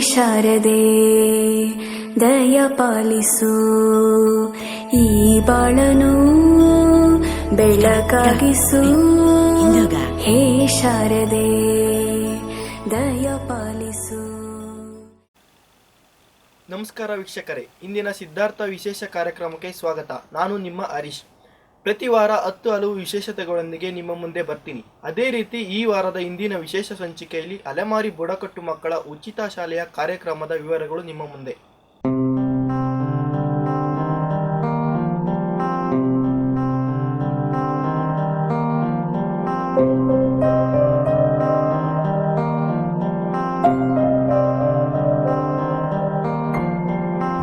ಶಾರದೆ, ದಯ ಪಾಲಿಸು. ಈ ಬಾಳನು ಬೆಳಕಾಗಿಸು. ಹೇ ಶಾರದೆ, ದಯ ಪಾಲಿಸು. ನಮಸ್ಕಾರ ವೀಕ್ಷಕರೇ, ಇಂದಿನ ಸಿದ್ಧಾರ್ಥ ವಿಶೇಷ ಕಾರ್ಯಕ್ರಮಕ್ಕೆ ಸ್ವಾಗತ. ನಾನು ನಿಮ್ಮ ಹರೀಶ್. ಪ್ರತಿ ವಾರ ಹತ್ತು ಹಲವು ವಿಶೇಷತೆಗಳೊಂದಿಗೆ ನಿಮ್ಮ ಮುಂದೆ ಬರ್ತೀನಿ. ಅದೇ ರೀತಿ ಈ ವಾರದ ಇಂದಿನ ವಿಶೇಷ ಸಂಚಿಕೆಯಲ್ಲಿ ಅಲೆಮಾರಿ ಬುಡಕಟ್ಟು ಮಕ್ಕಳ ಉಚಿತ ಶಾಲೆಯ ಕಾರ್ಯಕ್ರಮದ ವಿವರಗಳು ನಿಮ್ಮ ಮುಂದೆ.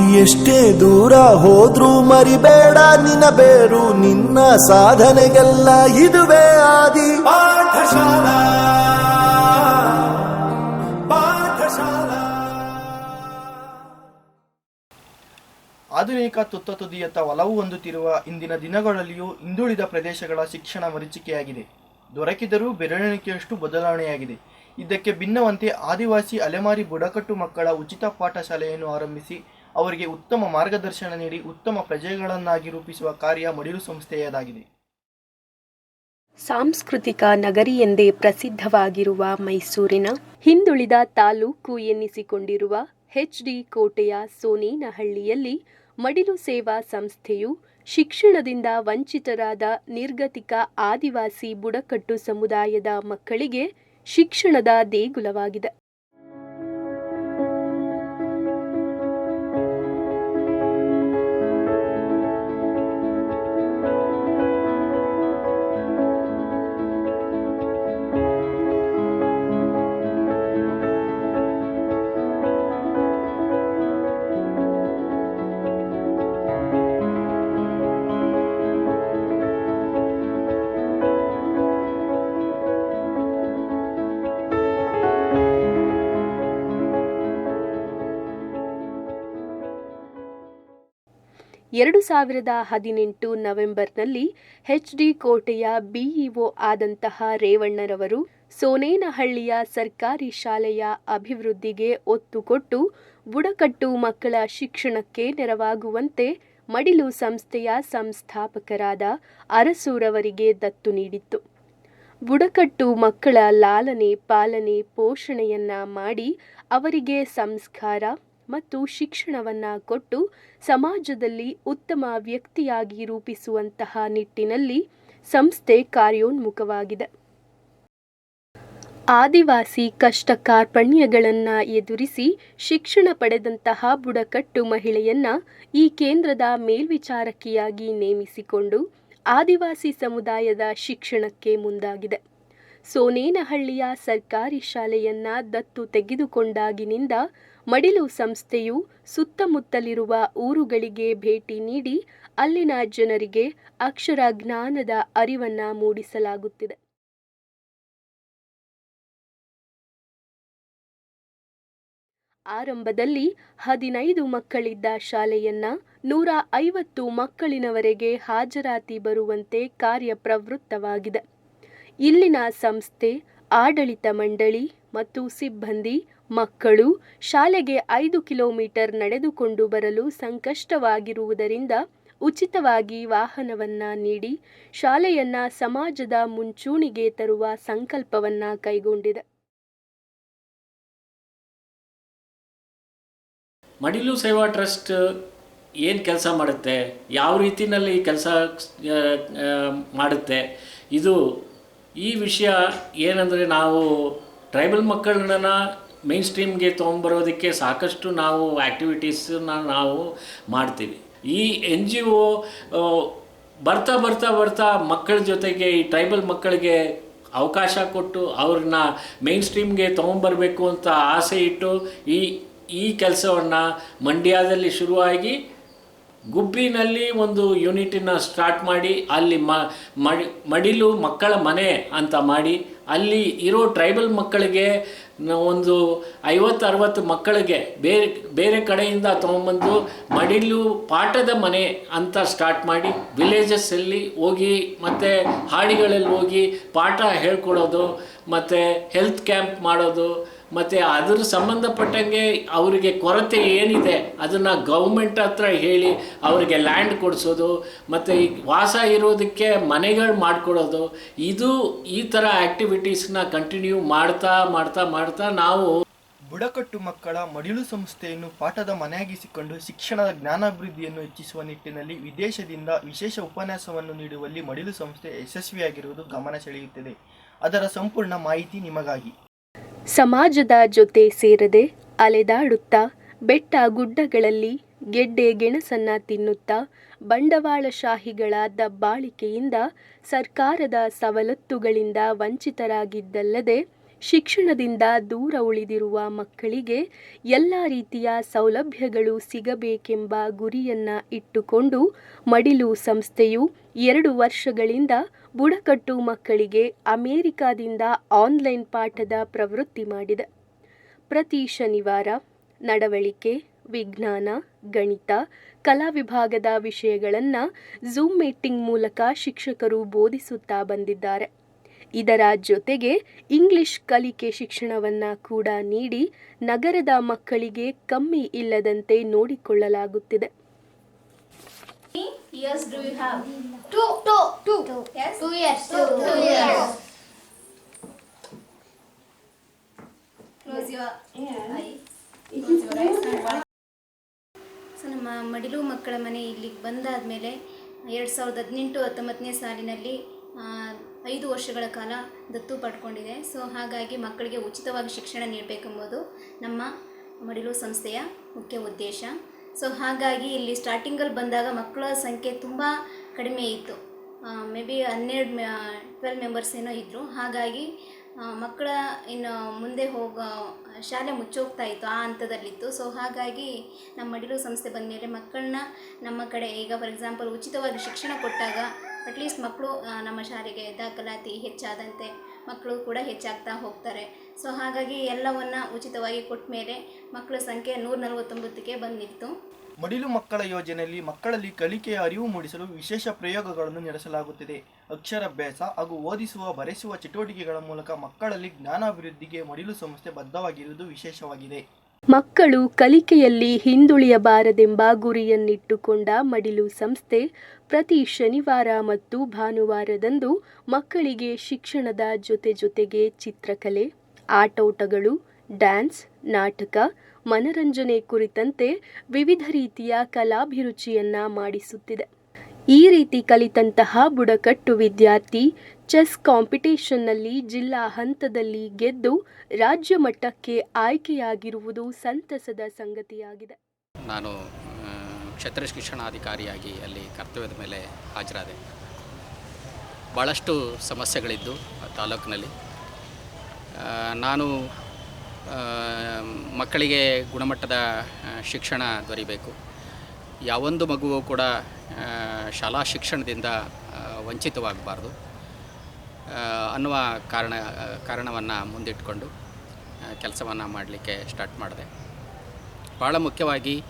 ಎಷ್ಟೇ ದೂರ ಹೋದ್ರೂ ಮರಿಬೇಡ ನಿನ್ನ ಬೇರು, ನಿನ್ನ ಸಾಧನೆಗೆಲ್ಲ ಇದುವೇ ಆದಿ. ಪಾಠಶಾಲಾ ಆಧುನಿಕ ತುತ್ತ ತುದಿಯತ್ತ ಒಲವು ಹೊಂದುತ್ತಿರುವ ಇಂದಿನ ದಿನಗಳಲ್ಲಿಯೂ ಹಿಂದುಳಿದ ಪ್ರದೇಶಗಳ ಶಿಕ್ಷಣ ಮರೀಚಿಕೆಯಾಗಿದೆ. ದೊರಕಿದರೂ ಬೆರಳೆಣಿಕೆಯಷ್ಟು ಬದಲಾವಣೆಯಾಗಿದೆ. ಇದಕ್ಕೆ ಭಿನ್ನವಂತೆ ಆದಿವಾಸಿ ಅಲೆಮಾರಿ ಬುಡಕಟ್ಟು ಮಕ್ಕಳ ಉಚಿತ ಪಾಠಶಾಲೆಯನ್ನು ಆರಂಭಿಸಿ ಅವರಿಗೆ ಉತ್ತಮ ಮಾರ್ಗದರ್ಶನ ನೀಡಿ ಉತ್ತಮ ಪ್ರಜೆಗಳನ್ನಾಗಿ ರೂಪಿಸುವ ಕಾರ್ಯ ಮಡಿಲು ಸಂಸ್ಥೆಯದಾಗಿದೆ. ಸಾಂಸ್ಕೃತಿಕ ನಗರಿ ಎಂದೇ ಪ್ರಸಿದ್ಧವಾಗಿರುವ ಮೈಸೂರಿನ ಹಿಂದುಳಿದ ತಾಲೂಕು ಎನ್ನಿಸಿಕೊಂಡಿರುವ ಎಚ್ಡಿ ಕೋಟೆಯ ಸೋನೇನಹಳ್ಳಿಯಲ್ಲಿ ಮಡಿಲು ಸೇವಾ ಸಂಸ್ಥೆಯು ಶಿಕ್ಷಣದಿಂದ ವಂಚಿತರಾದ ನಿರ್ಗತಿಕ ಆದಿವಾಸಿ ಬುಡಕಟ್ಟು ಸಮುದಾಯದ ಮಕ್ಕಳಿಗೆ ಶಿಕ್ಷಣದ ದೇಗುಲವಾಗಿದೆ. ಎರಡು ಸಾವಿರದ ಹದಿನೆಂಟು ನವೆಂಬರ್ನಲ್ಲಿ ಎಚ್ಡಿ ಕೋಟೆಯ ಬಿಇಒ ಆದಂತಹ ರೇವಣ್ಣರವರು ಸೋನೇನಹಳ್ಳಿಯ ಸರ್ಕಾರಿ ಶಾಲೆಯ ಅಭಿವೃದ್ಧಿಗೆ ಒತ್ತು ಕೊಟ್ಟು ಬುಡಕಟ್ಟು ಮಕ್ಕಳ ಶಿಕ್ಷಣಕ್ಕೆ ನೆರವಾಗುವಂತೆ ಮಡಿಲು ಸಂಸ್ಥೆಯ ಸಂಸ್ಥಾಪಕರಾದ ಅರಸೂರವರಿಗೆ ದತ್ತು ನೀಡಿತ್ತು. ಬುಡಕಟ್ಟು ಮಕ್ಕಳ ಲಾಲನೆ, ಪಾಲನೆ, ಪೋಷಣೆಯನ್ನ ಮಾಡಿ ಅವರಿಗೆ ಸಂಸ್ಕಾರ ಮತ್ತು ಶಿಕ್ಷಣವನ್ನ ಕೊಟ್ಟು ಸಮಾಜದಲ್ಲಿ ಉತ್ತಮ ವ್ಯಕ್ತಿಯಾಗಿ ರೂಪಿಸುವಂತಹ ನಿಟ್ಟಿನಲ್ಲಿ ಸಂಸ್ಥೆ ಕಾರ್ಯೋನ್ಮುಖವಾಗಿದೆ. ಆದಿವಾಸಿ ಕಷ್ಟ ಕಾರ್ಪಣ್ಯಗಳನ್ನು ಎದುರಿಸಿ ಶಿಕ್ಷಣ ಪಡೆದಂತಹ ಬುಡಕಟ್ಟು ಮಹಿಳೆಯನ್ನ ಈ ಕೇಂದ್ರದ ಮೇಲ್ವಿಚಾರಕಿಯಾಗಿ ನೇಮಿಸಿಕೊಂಡು ಆದಿವಾಸಿ ಸಮುದಾಯದ ಶಿಕ್ಷಣಕ್ಕೆ ಮುಂದಾಗಿದೆ. ಸೋನೇನಹಳ್ಳಿಯ ಸರ್ಕಾರಿ ಶಾಲೆಯನ್ನ ದತ್ತು ತೆಗೆದುಕೊಂಡಾಗಿನಿಂದ ಮಡಿಲು ಸಂಸ್ಥೆಯು ಸುತ್ತಮುತ್ತಲಿರುವ ಊರುಗಳಿಗೆ ಭೇಟಿ ನೀಡಿ ಅಲ್ಲಿನ ಜನರಿಗೆ ಅಕ್ಷರ ಜ್ಞಾನದ ಅರಿವನ್ನ ಮೂಡಿಸಲಾಗುತ್ತಿದೆ. ಆರಂಭದಲ್ಲಿ ಹದಿನೈದು ಮಕ್ಕಳಿದ್ದ ಶಾಲೆಯನ್ನ ನೂರ ಐವತ್ತು ಮಕ್ಕಳಿನವರೆಗೆ ಹಾಜರಾತಿ ಬರುವಂತೆ ಕಾರ್ಯಪ್ರವೃತ್ತವಾಗಿದೆ. ಇಲ್ಲಿನ ಸಂಸ್ಥೆ ಆಡಳಿತ ಮಂಡಳಿ ಮತ್ತು ಸಿಬ್ಬಂದಿ, ಮಕ್ಕಳು ಶಾಲೆಗೆ ಐದು ಕಿಲೋಮೀಟರ್ ನಡೆದುಕೊಂಡು ಬರಲು ಸಂಕಷ್ಟವಾಗಿರುವುದರಿಂದ ಉಚಿತವಾಗಿ ವಾಹನವನ್ನ ನೀಡಿ ಶಾಲೆಯನ್ನ ಸಮಾಜದ ಮುಂಚೂಣಿಗೆ ತರುವ ಸಂಕಲ್ಪವನ್ನ ಕೈಗೊಂಡಿದೆ. ಮಡಿಲು ಸೇವಾ ಟ್ರಸ್ಟ್ ಏನು ಕೆಲಸ ಮಾಡುತ್ತೆ? ಯಾವ ರೀತಿಯಲ್ಲಿ ಕೆಲಸ ಮಾಡುತ್ತೆ? ಇದು ಈ ವಿಷಯ ಏನಂದರೆ ನಾವು ಟ್ರೈಬಲ್ ಮಕ್ಕಳನ್ನ ಮೇನ್ ಸ್ಟ್ರೀಮ್ಗೆ ತೊಗೊಂಬರೋದಕ್ಕೆ ಸಾಕಷ್ಟು ನಾವು ಆ್ಯಕ್ಟಿವಿಟೀಸನ್ನ ನಾವು ಮಾಡ್ತೀವಿ. ಈ ಎನ್ ಜಿ ಒ ಬರ್ತಾ ಬರ್ತಾ ಬರ್ತಾ ಮಕ್ಕಳ ಜೊತೆಗೆ ಈ ಟ್ರೈಬಲ್ ಮಕ್ಕಳಿಗೆ ಅವಕಾಶ ಕೊಟ್ಟು ಅವ್ರನ್ನ ಮೇನ್ ಸ್ಟ್ರೀಮ್ಗೆ ತೊಗೊಂಬರಬೇಕು ಅಂತ ಆಸೆ ಇಟ್ಟು ಈ ಈ ಕೆಲಸವನ್ನು ಮಂಡ್ಯದಲ್ಲಿ ಶುರುವಾಗಿ ಗುಬ್ಬಿನಲ್ಲಿ ಒಂದು ಯೂನಿಟಿನ ಸ್ಟಾರ್ಟ್ ಮಾಡಿ, ಅಲ್ಲಿ ಮಡಿಲು ಮಕ್ಕಳ ಮನೆ ಅಂತ ಮಾಡಿ, ಅಲ್ಲಿ ಇರೋ ಟ್ರೈಬಲ್ ಮಕ್ಕಳಿಗೆ ಒಂದು ಐವತ್ತು ಅರವತ್ತು ಮಕ್ಕಳಿಗೆ ಬೇರೆ ಬೇರೆ ಕಡೆಯಿಂದ ತೊಗೊಂಬಂದು ಮಡಿಲು ಪಾಠದ ಮನೆ ಅಂತ ಸ್ಟಾರ್ಟ್ ಮಾಡಿ ವಿಲೇಜಸ್ಸಲ್ಲಿ ಹೋಗಿ, ಮತ್ತು ಹಾಡಿಗಳಲ್ಲಿ ಹೋಗಿ ಪಾಠ ಹೇಳ್ಕೊಡೋದು, ಮತ್ತು ಹೆಲ್ತ್ ಕ್ಯಾಂಪ್ ಮಾಡೋದು ಮತ್ತು ಅದ್ರ ಸಂಬಂಧಪಟ್ಟಂಗೆ ಅವರಿಗೆ ಕೊರತೆ ಏನಿದೆ, ಅದನ್ನು ಗೌರ್ಮೆಂಟ್ ಹತ್ರ ಹೇಳಿ ಅವರಿಗೆ ಲ್ಯಾಂಡ್ ಕೊಡಿಸೋದು, ಮತ್ತು ಈ ವಾಸ ಇರೋದಕ್ಕೆ ಮನೆಗಳು ಮಾಡಿಕೊಡೋದು ಇದು ಈ ಥರ ಆ್ಯಕ್ಟಿವಿಟೀಸ್ನ ಕಂಟಿನ್ಯೂ ಮಾಡ್ತಾ ಮಾಡ್ತಾ ಮಾಡ್ತಾ ನಾವು ಬುಡಕಟ್ಟು ಮಕ್ಕಳ ಮಡಿಲು ಸಂಸ್ಥೆಯನ್ನು ಪಾಠದ ಮನೆಯಾಗಿಸಿಕೊಂಡು ಶಿಕ್ಷಣದ ಜ್ಞಾನಾಭಿವೃದ್ಧಿಯನ್ನು ಹೆಚ್ಚಿಸುವ ನಿಟ್ಟಿನಲ್ಲಿ ವಿದೇಶದಿಂದ ವಿಶೇಷ ಉಪನ್ಯಾಸವನ್ನು ನೀಡುವಲ್ಲಿ ಮಡಿಲು ಸಂಸ್ಥೆ ಯಶಸ್ವಿಯಾಗಿರುವುದು ಗಮನ ಸೆಳೆಯುತ್ತದೆ. ಅದರ ಸಂಪೂರ್ಣ ಮಾಹಿತಿ ನಿಮಗಾಗಿ. ಸಮಾಜದ ಜೊತೆ ಸೇರದೆ ಅಲೆದಾಡುತ್ತಾ ಬೆಟ್ಟ ಗುಡ್ಡಗಳಲ್ಲಿ ಗೆಡ್ಡೆ ಗೆಣಸನ್ನ ತಿನ್ನುತ್ತಾ ಬಂಡವಾಳಶಾಹಿಗಳ ದಬ್ಬಾಳಿಕೆಯಿಂದ ಸರ್ಕಾರದ ಸವಲತ್ತುಗಳಿಂದ ವಂಚಿತರಾಗಿದ್ದಲ್ಲದೆ ಶಿಕ್ಷಣದಿಂದ ದೂರ ಉಳಿದಿರುವ ಮಕ್ಕಳಿಗೆ ಎಲ್ಲ ರೀತಿಯ ಸೌಲಭ್ಯಗಳು ಸಿಗಬೇಕೆಂಬ ಗುರಿಯನ್ನ ಇಟ್ಟುಕೊಂಡು ಮಡಿಲು ಸಂಸ್ಥೆಯು ಎರಡು ವರ್ಷಗಳಿಂದ ಬುಡಕಟ್ಟು ಮಕ್ಕಳಿಗೆ ಅಮೆರಿಕಾದಿಂದ ಆನ್ಲೈನ್ ಪಾಠದ ಪ್ರವೃತ್ತಿ ಮಾಡಿದೆ. ಪ್ರತಿ ಶನಿವಾರ ನಡವಳಿಕೆ, ವಿಜ್ಞಾನ, ಗಣಿತ, ಕಲಾ ವಿಭಾಗದ ವಿಷಯಗಳನ್ನು ಝೂಮ್ ಮೀಟಿಂಗ್ ಮೂಲಕ ಶಿಕ್ಷಕರು ಬೋಧಿಸುತ್ತಾ ಬಂದಿದ್ದಾರೆ. ಇದರ ಜೊತೆಗೆ ಇಂಗ್ಲಿಷ್ ಕಲಿಕೆ ಶಿಕ್ಷಣವನ್ನು ಕೂಡ ನೀಡಿ ನಗರದ ಮಕ್ಕಳಿಗೆ ಕಮ್ಮಿ ಇಲ್ಲದಂತೆ ನೋಡಿಕೊಳ್ಳಲಾಗುತ್ತಿದೆ. ಸೊ ನಮ್ಮ ಮಡಿಲು ಮಕ್ಕಳ ಮನೆ ಇಲ್ಲಿಗೆ ಬಂದಾದ ಮೇಲೆ ಎರಡು ಸಾವಿರದ ಹದಿನೆಂಟು ಹತ್ತೊಂಬತ್ತನೇ ಸಾಲಿನಲ್ಲಿ ಆ, ಐದು ವರ್ಷಗಳ ಕಾಲ ದತ್ತು ಪಡ್ಕೊಂಡಿದೆ. ಸೊ, ಹಾಗಾಗಿ ಮಕ್ಕಳಿಗೆ ಉಚಿತವಾಗಿ ಶಿಕ್ಷಣ ನೀಡಬೇಕೆಂಬುದು ನಮ್ಮ ಮಡಿಲು ಸಂಸ್ಥೆಯ ಮುಖ್ಯ ಉದ್ದೇಶ. ಸೊ, ಹಾಗಾಗಿ ಇಲ್ಲಿ ಸ್ಟಾರ್ಟಿಂಗಲ್ಲಿ ಬಂದಾಗ ಮಕ್ಕಳ ಸಂಖ್ಯೆ ತುಂಬ ಕಡಿಮೆ ಇತ್ತು. ಮೇ ಬಿ ಹನ್ನೆರಡು ಟ್ವೆಲ್ ಮೆಂಬರ್ಸ್ ಏನೋ ಇದ್ದರು ಹಾಗಾಗಿ ಮಕ್ಕಳ ಇನ್ನು ಮುಂದೆ ಹೋಗೋ, ಶಾಲೆ ಮುಚ್ಚೋಗ್ತಾ ಇತ್ತು ಆ ಹಂತದಲ್ಲಿತ್ತು. ಸೊ, ಹಾಗಾಗಿ ನಮ್ಮ ಮಡಿಲು ಸಂಸ್ಥೆ ಬಂದ ಮೇಲೆ ಮಕ್ಕಳನ್ನ ನಮ್ಮ ಕಡೆ ಈಗ ಫಾರ್ ಎಕ್ಸಾಂಪಲ್ ಉಚಿತವಾಗಿ ಶಿಕ್ಷಣ ಕೊಟ್ಟಾಗ ಅಟ್ಲೀಸ್ಟ್ ಮಕ್ಕಳು ನಮ್ಮ ಶಾಲೆಗೆ ದಾಖಲಾತಿ ಹೆಚ್ಚಾದಂತೆ ಮಕ್ಕಳು ಕೂಡ ಹೆಚ್ಚಾಗ್ತಾ ಹೋಗ್ತಾರೆ. ಸೊ ಹಾಗಾಗಿ ಎಲ್ಲವನ್ನು ಉಚಿತವಾಗಿ ಕೊಟ್ಟ ಮೇಲೆ ಮಕ್ಕಳ ಸಂಖ್ಯೆ ನೂರ ನಲವತ್ತೊಂಬತ್ತಕ್ಕೆ ಬಂದಿತ್ತು. ಮಡಿಲು ಮಕ್ಕಳ ಯೋಜನೆಯಲ್ಲಿ ಮಕ್ಕಳಲ್ಲಿ ಕಲಿಕೆಯ ಅರಿವು ಮೂಡಿಸಲು ವಿಶೇಷ ಪ್ರಯೋಗಗಳನ್ನು ನಡೆಸಲಾಗುತ್ತಿದೆ. ಅಕ್ಷರಾಭ್ಯಾಸ ಹಾಗೂ ಓದಿಸುವ, ಬರೆಸುವ ಚಟುವಟಿಕೆಗಳ ಮೂಲಕ ಮಕ್ಕಳಲ್ಲಿ ಜ್ಞಾನಾಭಿವೃದ್ಧಿಗೆ ಮಡಿಲು ಸಂಸ್ಥೆ ಬದ್ಧವಾಗಿರುವುದು ವಿಶೇಷವಾಗಿದೆ. ಮಕ್ಕಳು ಕಲಿಕೆಯಲ್ಲಿ ಹಿಂದುಳಿಯಬಾರದೆಂಬ ಗುರಿಯನ್ನಿಟ್ಟುಕೊಂಡ ಮಡಿಲು ಸಂಸ್ಥೆ ಪ್ರತಿ ಶನಿವಾರ ಮತ್ತು ಭಾನುವಾರದಂದು ಮಕ್ಕಳಿಗೆ ಶಿಕ್ಷಣದ ಜೊತೆ ಜೊತೆಗೆ ಚಿತ್ರಕಲೆ, ಆಟೋಟಗಳು, ಡ್ಯಾನ್ಸ್, ನಾಟಕ, ಮನರಂಜನೆ ಕುರಿತಂತೆ ವಿವಿಧ ರೀತಿಯ ಕಲಾಭಿರುಚಿಯನ್ನ ಮಾಡಿಸುತ್ತಿದೆ. ಈ ರೀತಿ ಕಲಿತಂತಹ ಬುಡಕಟ್ಟು ವಿದ್ಯಾರ್ಥಿ ಚೆಸ್ ಕಾಂಪಿಟೇಷನ್ನಲ್ಲಿ ಜಿಲ್ಲಾ ಹಂತದಲ್ಲಿ ಗೆದ್ದು ರಾಜ್ಯ ಮಟ್ಟಕ್ಕೆ ಆಯ್ಕೆಯಾಗಿರುವುದು ಸಂತಸದ ಸಂಗತಿಯಾಗಿದೆ. ನಾನು ಕ್ಷೇತ್ರ ಶಿಕ್ಷಣಾಧಿಕಾರಿಯಾಗಿ ಅಲ್ಲಿ ಕರ್ತವ್ಯದ ಮೇಲೆ ಹಾಜರಾದೆ. ಭಾಳಷ್ಟು ಸಮಸ್ಯೆಗಳಿದ್ದು ತಾಲೂಕಿನಲ್ಲಿ. ನಾನು ಮಕ್ಕಳಿಗೆ ಗುಣಮಟ್ಟದ ಶಿಕ್ಷಣ ದೊರೀಬೇಕು. ಯಾವೊಂದು ಮಗುವು ಕೂಡ ಶಾಲಾ ಶಿಕ್ಷಣದಿಂದ ವಂಚಿತವಾಗಬಾರ್ದು. ಅನ್ನುವ ಕಾರಣ ಕಾರಣವನ್ನು ಮುಂದಿಟ್ಕೊಂಡು ಕೆಲಸವನ್ನು ಮಾಡಲಿಕ್ಕೆ ಸ್ಟಾರ್ಟ್ ಮಾಡಿದೆ. ಭಾಳ ಮುಖ್ಯವಾಗಿ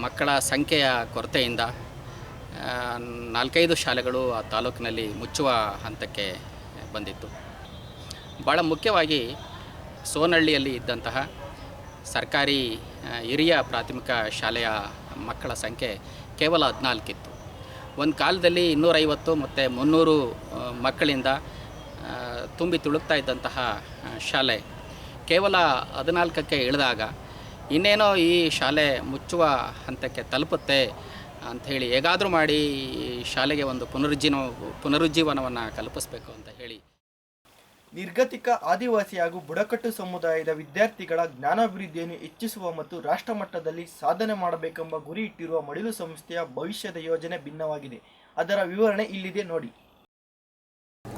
ಮಕ್ಕಳ ಸಂಖ್ಯೆಯ ಕೊರತೆಯಿಂದ ನಾಲ್ಕೈದು ಶಾಲೆಗಳು ಆ ತಾಲೂಕಿನಲ್ಲಿ ಮುಚ್ಚುವ ಹಂತಕ್ಕೆ ಬಂದಿತ್ತು. ಭಾಳ ಮುಖ್ಯವಾಗಿ, ಸೋನಹಳ್ಳಿಯಲ್ಲಿ ಇದ್ದಂತಹ ಸರ್ಕಾರಿ ಹಿರಿಯ ಪ್ರಾಥಮಿಕ ಶಾಲೆಯ ಮಕ್ಕಳ ಸಂಖ್ಯೆ ಕೇವಲ ಹದಿನಾಲ್ಕಿತ್ತು. ಒಂದು ಕಾಲದಲ್ಲಿ ಇನ್ನೂರೈವತ್ತು ಮತ್ತು ಮುನ್ನೂರು ಮಕ್ಕಳಿಂದ ತುಂಬಿ ತುಳುಕ್ತಾ ಇದ್ದಂತಹ ಶಾಲೆ. ಕೇವಲ ಹದಿನಾಲ್ಕಕ್ಕೆ ಇಳಿದಾಗ ಇನ್ನೇನೋ ಈ ಶಾಲೆ ಮುಚ್ಚುವ ಹಂತಕ್ಕೆ ತಲುಪುತ್ತೆ ಅಂಥೇಳಿ ಹೇಗಾದರೂ ಮಾಡಿ ಶಾಲೆಗೆ ಒಂದು ಪುನರುಜ್ಜೀವ ಪುನರುಜ್ಜೀವನವನ್ನು ಕಲ್ಪಿಸಬೇಕು ಅಂತ ಹೇಳಿ ನಿರ್ಗತಿಕ, ಆದಿವಾಸಿ ಹಾಗೂ ಬುಡಕಟ್ಟು ಸಮುದಾಯದ ವಿದ್ಯಾರ್ಥಿಗಳ ಜ್ಞಾನಾಭಿವೃದ್ಧಿಯನ್ನು ಹೆಚ್ಚಿಸುವ ಮತ್ತು ರಾಷ್ಟ್ರಮಟ್ಟದಲ್ಲಿ ಸಾಧನೆ ಮಾಡಬೇಕೆಂಬ ಗುರಿ ಇಟ್ಟಿರುವ ಮಡಿಲು ಸಂಸ್ಥೆಯ ಭವಿಷ್ಯದ ಯೋಜನೆ ಭಿನ್ನವಾಗಿದೆ. ಅದರ ವಿವರಣೆ ಇಲ್ಲಿದೆ, ನೋಡಿ.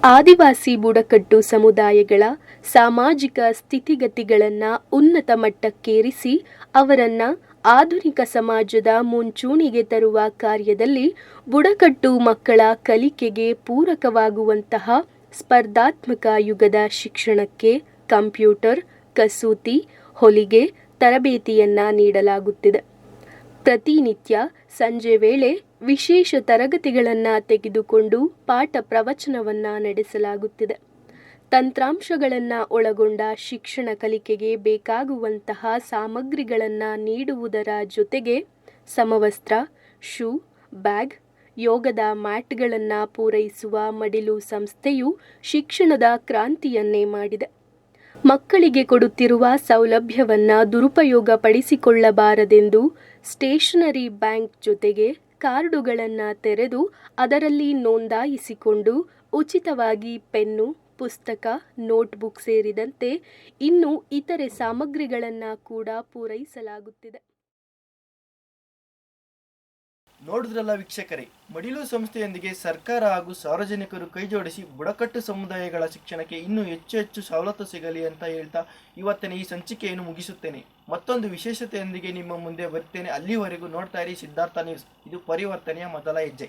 ಆದಿವಾಸಿ ಬುಡಕಟ್ಟು ಸಮುದಾಯಗಳ ಸಾಮಾಜಿಕ ಸ್ಥಿತಿಗತಿಗಳನ್ನು ಉನ್ನತ ಮಟ್ಟಕ್ಕೇರಿಸಿ ಅವರನ್ನ ಆಧುನಿಕ ಸಮಾಜದ ಮುಂಚೂಣಿಗೆ ತರುವ ಕಾರ್ಯದಲ್ಲಿ ಬುಡಕಟ್ಟು ಮಕ್ಕಳ ಕಲಿಕೆಗೆ ಪೂರಕವಾಗುವಂತಹ ಸ್ಪರ್ಧಾತ್ಮಕ ಯುಗದ ಶಿಕ್ಷಣಕ್ಕೆ ಕಂಪ್ಯೂಟರ್, ಕಸೂತಿ, ಹೊಲಿಗೆ ತರಬೇತಿಯನ್ನ ನೀಡಲಾಗುತ್ತಿದೆ. ಪ್ರತಿನಿತ್ಯ ಸಂಜೆ ವೇಳೆ ವಿಶೇಷ ತರಗತಿಗಳನ್ನು ತೆಗೆದುಕೊಂಡು ಪಾಠ ಪ್ರವಚನವನ್ನು ನಡೆಸಲಾಗುತ್ತಿದೆ. ತಂತ್ರಾಂಶಗಳನ್ನು ಒಳಗೊಂಡ ಶಿಕ್ಷಣ ಕಲಿಕೆಗೆ ಬೇಕಾಗುವಂತಹ ಸಾಮಗ್ರಿಗಳನ್ನು ನೀಡುವುದರ ಜೊತೆಗೆ ಸಮವಸ್ತ್ರ, ಶೂ, ಬ್ಯಾಗ್ ಯೋಗದ ಮ್ಯಾಟ್ಗಳನ್ನು ಪೂರೈಸುವ ಮಡಿಲು ಸಂಸ್ಥೆಯು ಶಿಕ್ಷಣದ ಕ್ರಾಂತಿಯನ್ನೇ ಮಾಡಿದೆ. ಮಕ್ಕಳಿಗೆ ಕೊಡುತ್ತಿರುವ ಸೌಲಭ್ಯವನ್ನು ದುರುಪಯೋಗಪಡಿಸಿಕೊಳ್ಳಬಾರದೆಂದು ಸ್ಟೇಷನರಿ ಬ್ಯಾಂಕ್ ಜೊತೆಗೆ ಕಾರ್ಡುಗಳನ್ನು ತೆರೆದು ಅದರಲ್ಲಿ ನೋಂದಾಯಿಸಿಕೊಂಡು ಉಚಿತವಾಗಿ ಪೆನ್ನು, ಪುಸ್ತಕ, ನೋಟ್ಬುಕ್ ಸೇರಿದಂತೆ ಇನ್ನು ಇತರೆ ಸಾಮಗ್ರಿಗಳನ್ನು ಕೂಡ ಪೂರೈಸಲಾಗುತ್ತಿದೆ. ನೋಡಿದ್ರಲ್ಲ ವೀಕ್ಷಕರೇ, ಮಡಿಲು ಸಂಸ್ಥೆಯೊಂದಿಗೆ ಸರ್ಕಾರ ಹಾಗೂ ಸಾರ್ವಜನಿಕರು ಕೈಜೋಡಿಸಿ ಬುಡಕಟ್ಟು ಸಮುದಾಯಗಳ ಶಿಕ್ಷಣಕ್ಕೆ ಇನ್ನೂ ಹೆಚ್ಚು ಹೆಚ್ಚು ಸವಲತ್ತು ಸಿಗಲಿ ಅಂತ ಹೇಳ್ತಾ ಇವತ್ತಿನ ಈ ಸಂಚಿಕೆಯನ್ನು ಮುಗಿಸುತ್ತೇನೆ. ಮತ್ತೊಂದು ವಿಶೇಷತೆಯೊಂದಿಗೆ ನಿಮ್ಮ ಮುಂದೆ ಬರ್ತೇನೆ ಅಲ್ಲಿವರೆಗೂ ನೋಡ್ತಾ ಇರಿ ಸಿದ್ಧಾರ್ಥ ನ್ಯೂಸ್. ಇದು ಪರಿವರ್ತನೆಯ ಮೊದಲ ಹೆಜ್ಜೆ.